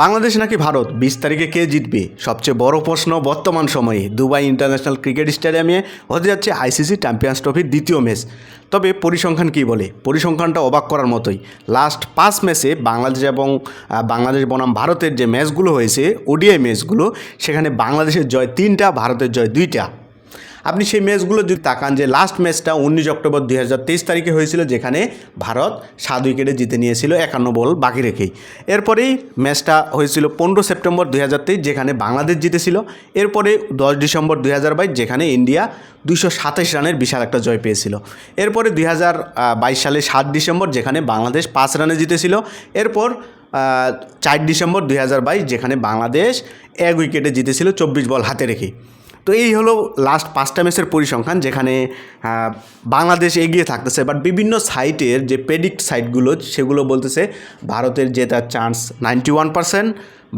বাংলাদেশ নাকি ভারত? বিশ তারিখে কে জিতবে? সবচেয়ে বড় প্রশ্ন বর্তমান সময়ে। দুবাই ইন্টারন্যাশনাল ক্রিকেট স্টেডিয়ামে হতে যাচ্ছে আইসিসি চ্যাম্পিয়ন্স ট্রফির দ্বিতীয় ম্যাচ। তবে পরিসংখ্যান কী বলে? পরিসংখ্যানটা অবাক করার মতোই। লাস্ট পাঁচ ম্যাচে বাংলাদেশ এবং বাংলাদেশ বনাম ভারতের যে ম্যাচগুলো হয়েছে, ওডিআই ম্যাচগুলো, সেখানে বাংলাদেশের জয় তিনটা, ভারতের জয় দুইটা। আপনি সেই ম্যাচগুলো যদি তাকান যে লাস্ট ম্যাচটা উনিশ অক্টোবর দুই হাজার তেইশ তারিখে হয়েছিল, যেখানে ভারত সাত উইকেটে জিতে নিয়েছিল একান্ন বল বাকি রেখেই। এরপরেই ম্যাচটা হয়েছিল পনেরো সেপ্টেম্বর দুই হাজার তেইশ, যেখানে বাংলাদেশ জিতেছিল। এরপরে দশ ডিসেম্বর দুই হাজার বাইশ, যেখানে ইন্ডিয়া দুশো সাতাশ রানের বিশাল একটা জয় পেয়েছিল। এরপরে দুই হাজার বাইশ সালে সাত ডিসেম্বর, যেখানে বাংলাদেশ পাঁচ রানে জিতেছিল। এরপর চার ডিসেম্বর দুই হাজার বাইশ, যেখানে বাংলাদেশ এক উইকেটে জিতেছিল চব্বিশ বল হাতে রেখে তো এই হলো লাস্ট পাঁচটা ম্যাচের পরিসংখ্যান যেখানে বাংলাদেশ এগিয়ে থাকতেছে বাট বিভিন্ন সাইটের যে প্রেডিক্ট সাইটগুলো সেগুলো বলতেছে ভারতের জেতার চান্স নাইনটি ওয়ান পার্সেন্ট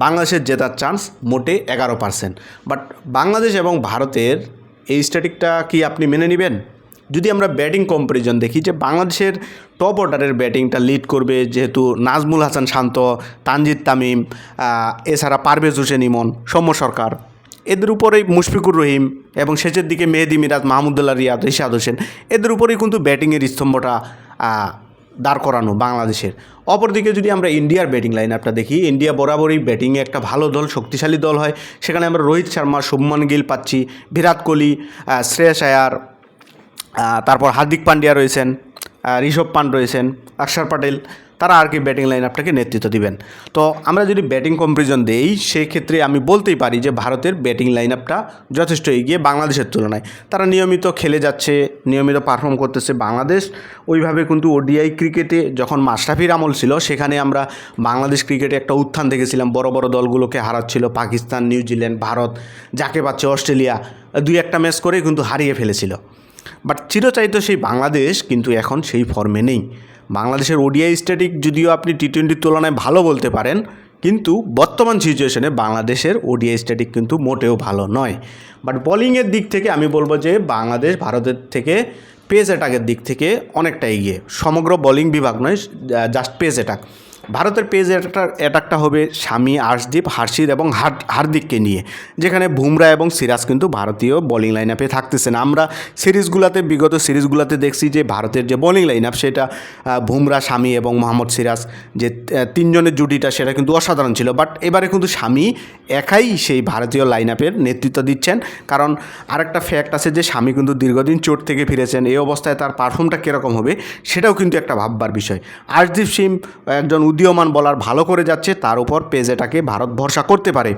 বাংলাদেশের জেতার চান্স মোটে এগারো পার্সেন্ট বাট বাংলাদেশ এবং ভারতের এই স্ট্যাটিকটা কি আপনি মেনে নেবেন? যদি আমরা ব্যাটিং কম্পারিজন দেখি যে বাংলাদেশের টপ অর্ডারের ব্যাটিংটা লিড করবে যেহেতু নাজমুল হাসান শান্ত, তানজিদ তামিম এছাড়া পারভেজ হোসেন ইমন, সৌম্য সরকার। এদের উপরেই মুশফিকুর রহিম এবং শেষের দিকে মেহেদি মিরাজ, মাহমুদুল্লাহ রিয়াদ, রিশাদ হোসেন, এদের উপরেই কিন্তু ব্যাটিংয়ের স্তম্ভটা দাঁড় করানো বাংলাদেশের। অপরদিকে যদি আমরা ইন্ডিয়ার ব্যাটিং লাইন আপটা দেখি, ইন্ডিয়া বরাবরই ব্যাটিংয়ে একটা ভালো দল, শক্তিশালী দল হয়। সেখানে আমরা রোহিত শর্মা, শুভমান গিল পাচ্ছি, বিরাট কোহলি শ্রেয়স আয়ার তারপর হার্দিক পান্ডিয়া রয়েছেন ঋষভ পান্ট রয়েছেন, অক্ষর প্যাটেল তারা আর কি ব্যাটিং লাইন আপটাকে নেতৃত্ব দিবেন। তো আমরা যদি ব্যাটিং কম্পারিজন দেই, সেই ক্ষেত্রে আমি বলতেই পারি যে ভারতের ব্যাটিং লাইন আপটা যথেষ্ট এগিয়ে বাংলাদেশের তুলনায়। তারা নিয়মিত খেলে যাচ্ছে, নিয়মিত পারফর্ম করতেছে বাংলাদেশ। ওইভাবে কিন্তু ওডিআই ক্রিকেটে যখন মাশরাফির আমল ছিল, সেখানে আমরা বাংলাদেশ ক্রিকেটে একটা উত্থান দেখেছিলাম। বড় বড় দলগুলোকে হারাচ্ছিল, পাকিস্তান, নিউজিল্যান্ড, ভারত, যাকে পাচ্ছে অস্ট্রেলিয়া, দুই একটা ম্যাচ করে কিন্তু হারিয়ে ফেলেছিল। বাট চিরচায়িত সেই বাংলাদেশ কিন্তু এখন সেই ফর্মে নেই। বাংলাদেশের ওডিআই স্ট্যাটিক যদিও আপনি টি টোয়েন্টির তুলনায় ভালো বলতে পারেন, কিন্তু বর্তমান সিচুয়েশনে বাংলাদেশের ওডিআই স্ট্যাটিক কিন্তু মোটেও ভালো নয়। বাট বলিংয়ের দিক থেকে আমি বলব যে বাংলাদেশ ভারতের থেকে পেস অ্যাটাকের দিক থেকে অনেকটা এগিয়ে। সমগ্র বলিং বিভাগ নয় জাস্ট পেস অ্যাটাক ভারতের পেজ অ্যাটাক অ্যাটাকটা হবে স্বামী আর্শদীপ হার্ষিদ এবং হার হার্দিককে নিয়ে, যেখানে বুমরা এবং সিরাজ কিন্তু ভারতীয় বোলিং লাইন আপে থাকতেছে। না, আমরা সিরিজগুলোতে, বিগত সিরিজগুলোতে দেখছি যে ভারতের যে বোলিং লাইন আপ সেটা বুমরা, স্বামী এবং মোহাম্মদ সিরাজ যে তিনজনের জুটিটা, সেটা কিন্তু অসাধারণ ছিল। বাট এবারে কিন্তু স্বামী একাই সেই ভারতীয় লাইন আপের নেতৃত্ব দিচ্ছেন। কারণ আরেকটা ফ্যাক্ট আছে যে স্বামী কিন্তু দীর্ঘদিন চোট থেকে ফিরেছেন। এই অবস্থায় তার পারফর্মটা কীরকম হবে, সেটাও কিন্তু একটা ভাববার বিষয়। আর্শদীপ সিং একজন উদীয়মান বলার ভালো করে যাচ্ছে, তার উপর পেজেটাকে ভারত ভরসা করতে পারে।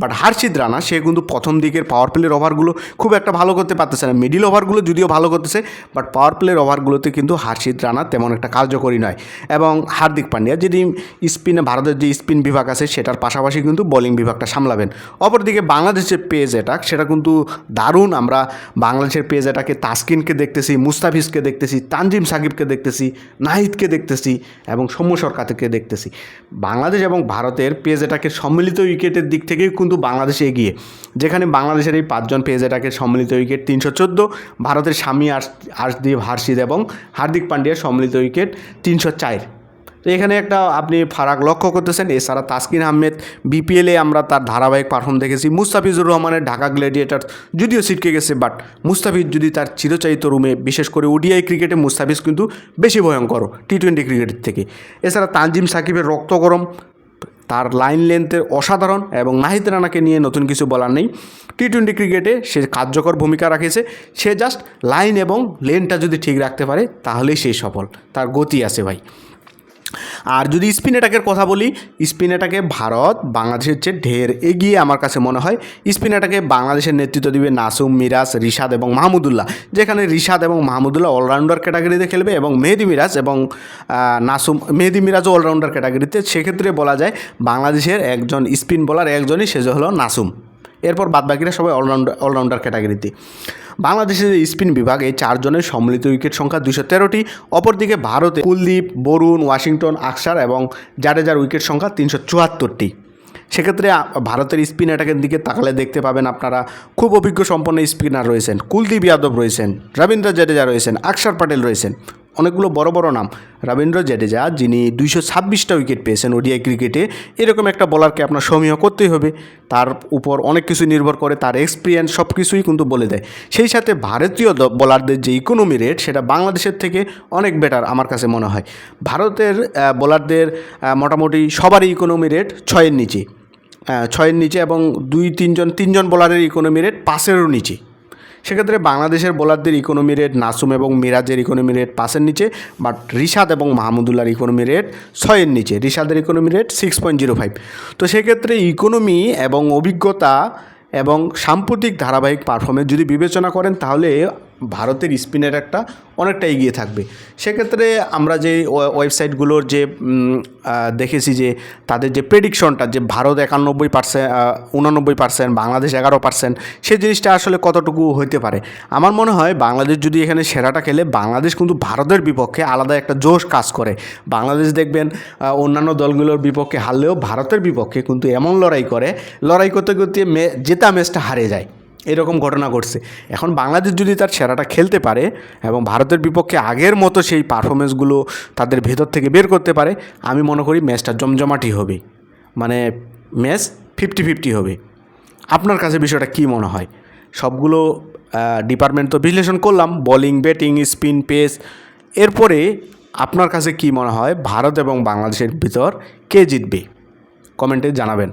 বাট হার্ষিদ রানা, সে কিন্তু প্রথম দিকের পাওয়ার প্লের ওভারগুলো খুব একটা ভালো করতে পারতেছে না। মিডিল ওভারগুলো যদিও ভালো করতেছে বাট পাওয়ার প্লের ওভারগুলোতে কিন্তু হার্ষিদ রানা তেমন একটা কার্যকরী নয়। এবং হার্দিক পান্ডিয়া যদি স্পিনে ভারতের যে স্পিন বিভাগ আছে, সেটার পাশাপাশি কিন্তু বোলিং বিভাগটা সামলাবেন। অপরদিকে বাংলাদেশের পেজ অ্যাটাক সেটা কিন্তু দারুণ। আমরা বাংলাদেশের পেজ অ্যাটাকে তাসকিনকে দেখতেছি, মুস্তাফিজকে দেখতেছি, তানজিম সাকিবকে দেখতেছি, নাহিদকে দেখতেছি এবং সৌম্য সরকারকে দেখতেছি। বাংলাদেশ এবং ভারতের পেজ অ্যাটাকের সম্মিলিত উইকেটের দিক থেকেই কিন্তু বাংলাদেশ এগিয়ে। যেখানে বাংলাদেশের এই পাঁচজন পেজ অ্যাটাকের সম্মিলিত উইকেট তিনশো চোদ্দ, ভারতের স্বামী আর্শ, আর্শদীপ হার্ষিদ এবং হার্দিক পান্ডিয়ার সম্মিলিত উইকেট তিনশো চার। তো এখানে একটা আপনি ফারাক লক্ষ্য করতেছেন, এছাড়া তাসকিন আহমেদ বিপিএলে আমরা তার ধারাবাহিক পারফর্ম দেখেছি। মুস্তাফিজুর রহমানের ঢাকা গ্ল্যাডিয়েটার যদিও ছিটকে গেছে বাট মুস্তাফিজ যদি তার চিরচায়িত রুমে, বিশেষ করে ওডিআই ক্রিকেটে, মুস্তাফিজ কিন্তু বেশি ভয়ঙ্কর টি টোয়েন্টি ক্রিকেটের থেকে। এছাড়া তানজিম সাকিবের রক্ত গরম, তার লাইন লেন্থের অসাধারণ এবং নাহিদ রানাকে নিয়ে নতুন কিছু বলার নেই। টি টোয়েন্টি ক্রিকেটে সে কার্যকর ভূমিকা রাখেছে, সে জাস্ট লাইন এবং লেনটা যদি ঠিক রাখতে পারে, তাহলেই সে সফল। তার গতি আছে ভাই। আর যদি স্পিন অ্যাটাকের কথা বলি, স্পিন অ্যাটাকে ভারত বাংলাদেশের চেয়ে ঢের এগিয়ে আমার কাছে মনে হয়। স্পিন অ্যাটাকে বাংলাদেশের নেতৃত্ব দিবে নাসুম, মিরাজ, রিশাদ এবং মাহমুদুল্লাহ। যেখানে রিশাদ এবং মাহমুদুল্লাহ অলরাউন্ডার ক্যাটাগরিতে খেলবে এবং মেহেদি মিরাজ এবং নাসুম, মেহেদি মিরাজও অলরাউন্ডার ক্যাটাগরিতে সেক্ষেত্রে বলা যায় বাংলাদেশের একজন স্পিন বলার একজনই সেজ হলো নাসুম। এরপর বাদবাকিরা সবাই অলরাউন্ডার অলরাউন্ডার ক্যাটাগরিতে বাংলাদেশের স্পিন বিভাগ চারজনের সম্মিলিত উইকেট সংখ্যা দুশো তেরোটি। অপরদিকে ভারতে কুলদীপ, বরুণ, ওয়াশিংটন, আকসার এবং জাডেজার উইকেট সংখ্যা তিনশো চুয়াত্তরটি। সেক্ষেত্রে ভারতের স্পিন অ্যাটাকের দিকে তাকালে দেখতে পাবেন আপনারা খুব অভিজ্ঞ সম্পন্ন স্পিনার রয়েছেন। কুলদীপ যাদব রয়েছেন রবীন্দ্র জাডেজা রয়েছেন, আকসার প্যাটেল রয়েছেন। অনেকগুলো বড় বড় নাম। রবীন্দ্র জাডেজা, যিনি দুইশো ছাব্বিশটা উইকেট পেয়েছেন ওডিআই ক্রিকেটে, এরকম একটা বলারকে আপনার সমীহ করতেই হবে। তার উপর অনেক কিছু নির্ভর করে, তার এক্সপিরিয়েন্স সব কিছুই কিন্তু বলে দেয়। সেই সাথে ভারতীয় বোলারদের যে ইকোনমি রেট সেটা বাংলাদেশের থেকে অনেক বেটার আমার কাছে মনে হয়। ভারতের বোলারদের মোটামুটি সবারই ইকোনমি রেট ছয়ের নিচে। ছয়ের নিচে এবং দুই, তিনজন তিনজন বোলারের ইকোনমি রেট পাঁচেরও নিচে। সেক্ষেত্রে বাংলাদেশের বোলারদের ইকোনমি রেট নাসুম এবং মিরাজের ইকোনমি রেট পাঁচের নিচে বাট রিশাদ এবং মাহমুদুল্লাহর ইকোনমি রেট ছয়ের নিচে। রিশাদের economy rate six point zero five তো সেক্ষেত্রে ইকোনমি এবং অভিজ্ঞতা এবং সাম্প্রতিক ধারাবাহিক পারফরমেন্স যদি বিবেচনা করেন, তাহলে ভারতের স্পিনের একটা অনেকটা এগিয়ে থাকবে। সেক্ষেত্রে আমরা যে ওয়ে- ওয়েবসাইটগুলোর যে দেখেছি যে তাদের যে প্রেডিকশনটা যে ভারত একানব্বই পার্সেন্ট উনানব্বই পার্সেন্ট বাংলাদেশ এগারো পার্সেন্ট সেই জিনিসটা আসলে কতটুকু হইতে পারে? আমার মনে হয় বাংলাদেশ যদি এখানে সেরাটা খেলে, বাংলাদেশ কিন্তু ভারতের বিপক্ষে আলাদা একটা জোশ কাজ করে। বাংলাদেশ দেখবেন অন্যান্য দলগুলোর বিপক্ষে হারলেও ভারতের বিপক্ষে কিন্তু এমন লড়াই করে, লড়াই করতে করতে মে, জেতা ম্যাচটা হারে যায়। এরকম ঘটনা ঘটছে। এখন বাংলাদেশ যদি তার সেরাটা খেলতে পারে এবং ভারতের বিপক্ষে আগের মতো সেই পারফরমেন্সগুলো তাদের ভেতর থেকে বের করতে পারে, আমি মনে করি ম্যাচটা জমজমাটি হবে। মানে ম্যাচ ফিফটি ফিফটি হবে। আপনার কাছে বিষয়টা কী মনে হয়? সবগুলো ডিপার্টমেন্ট তো বিশ্লেষণ করলাম বোলিং ব্যাটিং স্পিন পেস এরপরে আপনার কাছে কী মনে হয় ভারত এবং বাংলাদেশের ভিতর কে জিতবে? কমেন্টে জানাবেন।